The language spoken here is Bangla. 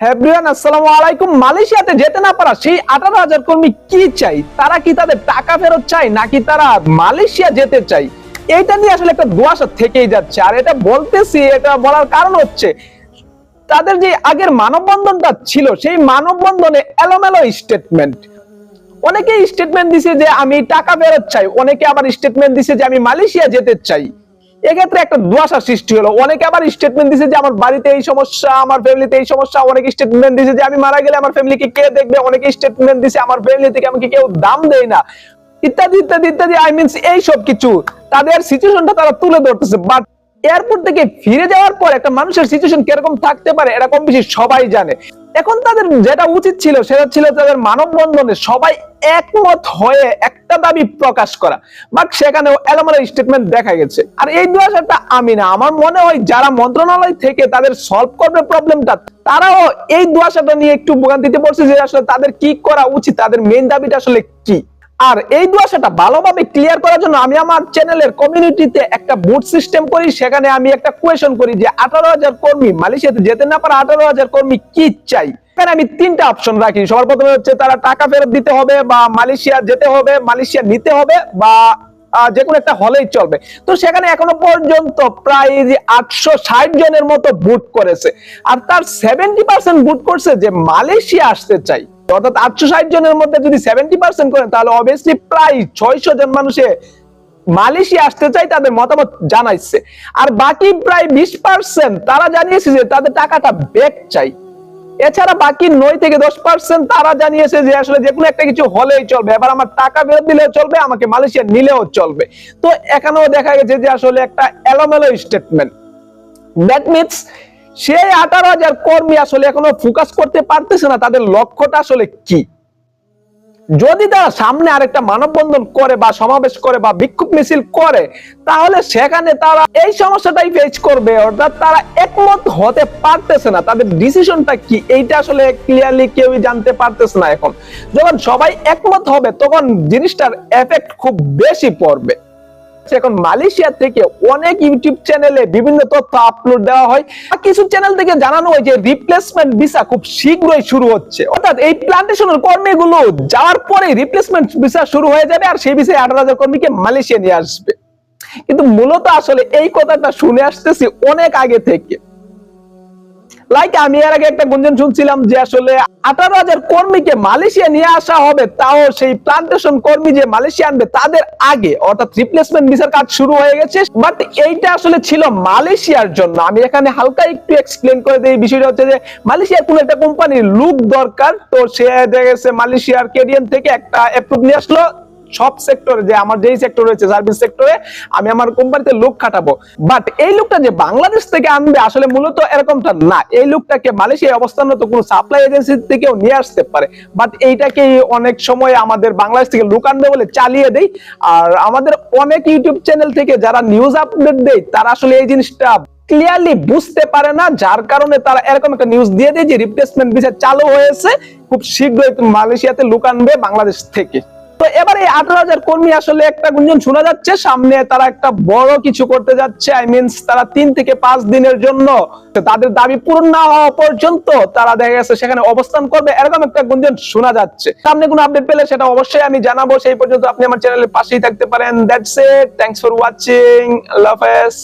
এভরিওয়ান আসসালামু আলাইকুম। মালয়েশিয়াতে যেতে না পারা সেই আঠারো হাজার কর্মী কি চাই? তারা কি তাদের টাকা ফেরত চাই নাকি তারা মালয়েশিয়া যেতে চাই এইটা নিয়ে আসলে একটা দুয়াশা থেকেই যাচ্ছে। আর এটা বলতেছি, এটা বলার কারণ হচ্ছে, তাদের যে আগের মানববন্ধনটা ছিল, সেই মানববন্ধনে এলোমেলো স্টেটমেন্ট অনেকে স্টেটমেন্ট দিছে যে আমি টাকা ফেরত চাই, অনেকে আবার স্টেটমেন্ট দিছে যে আমি মালয়েশিয়া যেতে চাই। এক্ষেত্রে একটা দুয়াশা সৃষ্টি হলো। অনেকে আবার স্টেটমেন্ট দিছে যে, আমার বাড়িতে এই সমস্যা, আমার ফ্যামিলিতে এই সমস্যা। অনেকে স্টেটমেন্ট দিছে যে, আমি মারা গেলে আমার ফ্যামিলিকে কে দেখবে? অনেকে স্টেটমেন্ট দিছে, আমার ফ্যামিলি থেকে আমাকে কেউ দাম দেয় না। ইত্যাদি ইত্যাদি ইত্যাদি। আই মিনস এই সব কিছু তাদের সিচুয়েশনটা তারা তুলে ধরতেছে। বাট এয়ারপোর্ট থেকে ফিরে যাওয়ার পর একটা মানুষের সিচুয়েশন কীরকম থাকতে পারে এরকম কম বেশি সবাই জানে। এখন তাদের যেটা উচিত ছিল, সেটা ছিল তাদের মানববন্ধনে সবাই একমত হয়ে একটা দাবি প্রকাশ করা। বাট সেখানেও এলোমেলো স্টেটমেন্ট দেখা গেছে। আর এই দু হাজারটা আমি না, আমার মনে হয় যারা মন্ত্রণালয় থেকে তাদের সলভ করবে প্রবলেমটা তারাও এই দুয়াশাটা নিয়ে একটু ভোগান্তিতে পড়ছে যে আসলে তাদের কি করা উচিত, তাদের মেইন দাবিটা আসলে কি। আর এই দুয়াশাটা ভালোভাবে ক্লিয়ার করার জন্য আমি আমার চ্যানেলের কমিউনিটিতে একটা বুট সিস্টেম করি, সেখানে আমি একটা কোয়েশন করি যে আঠারো হাজার কর্মী মালয়েশিয়াতে যেতে না পারে আঠারো হাজার কর্মী কি চাই? আমি তিনটা অপশন রাখি। সবার প্রথমে হচ্ছে তারা টাকা ফেরত দিতে হবে বা মালয়েশিয়া যেতে হবে, মালয়েশিয়া নিতে হবে বা যে কোনো একটা হলেই চলবে। তো সেখানে এখনও পর্যন্ত প্রায় যে আটশো ষাট জনের মতো বুট করেছে। আর তার সেভেন্টি পার্সেন্ট বুট করছে যে মালয়েশিয়া আসতে চাই। অর্থাৎ আটশো ষাট জনের মধ্যে যদি সেভেন্টি পার্সেন্ট করেন, তাহলে অবভিয়াসলি প্রায় ছয়শো জন মানুষে মালয়েশিয়া আসতে চাই তাদের মতামত জানাইছে। আর বাকি প্রায় বিশ পার্সেন্ট তারা জানিয়েছে যে তাদের টাকাটা ব্যাক চাই। এছাড়া বাকি নয় থেকে দশ পার্সেন্ট তারা জানিয়েছে যে আসলে যে কোনো একটা কিছু হলেই চলবে। এবার আমার টাকা ফেরত দিলেও চলবে, আমাকে মালয়েশিয়া নিলেও চলবে। তো এখানেও দেখা গেছে যে আসলে একটা এলোমেলো স্টেটমেন্ট দ্যাট মিনস সেই আঠারো হাজার কর্মী আসলে এখনও ফোকাস করতে পারতেছে না, তাদের লক্ষ্যটা আসলে কি? যদি তারা সামনে আরেকটা মানববন্ধন করে বা সমাবেশ করে বা বিক্ষোভ মিছিল করে, তাহলে সেখানে তারা এই সমস্যাটাই ফেস করবে, অর্থাৎ তারা একমত হতে পারতেছে না। তাদের ডিসিশনটা কি? এইটা আসলে ক্লিয়ারলি কেউই জানতে পারতেছে না এখন। যখন সবাই একমত হবে, তখন জিনিসটার এফেক্ট খুব বেশি পড়বে। এখন মালয়েশিয়া থেকে অনেক ইউটিউব চ্যানেলে বিভিন্ন তথ্য আপলোড দেওয়া হয়। কিছু চ্যানেল থেকে জানানো হয় যে রিপ্লেসমেন্ট ভিসা খুব শীঘ্রই শুরু হচ্ছে। অর্থাৎ এই প্লান্টেশনের কর্মীগুলো যাওয়ার পরে রিপ্লেসমেন্ট ভিসা শুরু হয়ে যাবে আর সেই বিষয়ে আঠারো হাজার কর্মীকে মালয়েশিয়া নিয়ে আসবে। কিন্তু মূলত আসলে এই কথাটা শুনে আসতেছি অনেক আগে থেকে। লাইক আমি এর আগে একটা গুঞ্জন শুনছিলাম যে আসলে আঠারো হাজার কর্মীকে মালয়েশিয়া নিয়ে আসা হবে, তাও সেই প্লান্টেশন কর্মী যে মালয়েশিয়া আনবে তাদের আগে, অর্থাৎ রিপ্লেসমেন্ট ভিসার কাজ শুরু হয়ে গেছে। বাট এইটা আসলে ছিল মালয়েশিয়ার জন্য। আমি এখানে হালকা একটু এক্সপ্লেন করে দিই। বিষয়টা হচ্ছে যে মালয়েশিয়ার কোন একটা কোম্পানির লুক দরকার। তো সে দেখা গেছে মালয়েশিয়ার কেডিএন থেকে একটা অ্যাপ্রুভ নিয়ে আসলো। সব সেক্টরে যে আমার যেই সেক্টর রয়েছে সার্ভিস সেক্টরে আমি আমার কোম্পানিতে লোক খাটাবো। বাট এই লোকটা যে বাংলাদেশ থেকে আনবে আসলে মূলত এরকমটা না। এই লোকটাকে মালয়েশিয়ায় অবস্থানরত কোনো সাপ্লাই এজেন্সি থেকেও নিয়ে আসতে পারে। বাট এইটাকে অনেক সময় আমাদের বাংলাদেশ থেকে লোক আনবে বলে চালিয়ে দেই। আর আমাদের অনেক ইউটিউব চ্যানেল থেকে যারা নিউজ আপডেট দেয়, তারা আসলে এই জিনিসটা ক্লিয়ারলি বুঝতে পারে না। যার কারণে তারা এরকম একটা নিউজ দিয়ে দেয় যে রিপ্লেসমেন্ট ভিসা চালু হয়েছে। খুব শীঘ্রই মালয়েশিয়াতে লোক আনবে বাংলাদেশ থেকে। তো এবার এই আঠারো হাজার কর্মী আসলে একটা গুঞ্জন শোনা যাচ্ছে। সামনে তারা একটা বড় কিছু করতে যাচ্ছে। আই মিনস তারা তিন থেকে পাঁচ দিনের জন্য তাদের দাবি পূরণ না হওয়া পর্যন্ত তারা দেখা গেছে সেখানে অবস্থান করবে। এরকম একটা গুঞ্জন শোনা যাচ্ছে। সামনে কোনো আপডেট পেলে সেটা অবশ্যই আমি জানাব। সেই পর্যন্ত আপনি আমার চ্যানেলের পাশেই থাকতে পারেন। That's it thanks for watching আল্লাহ হাফেজ।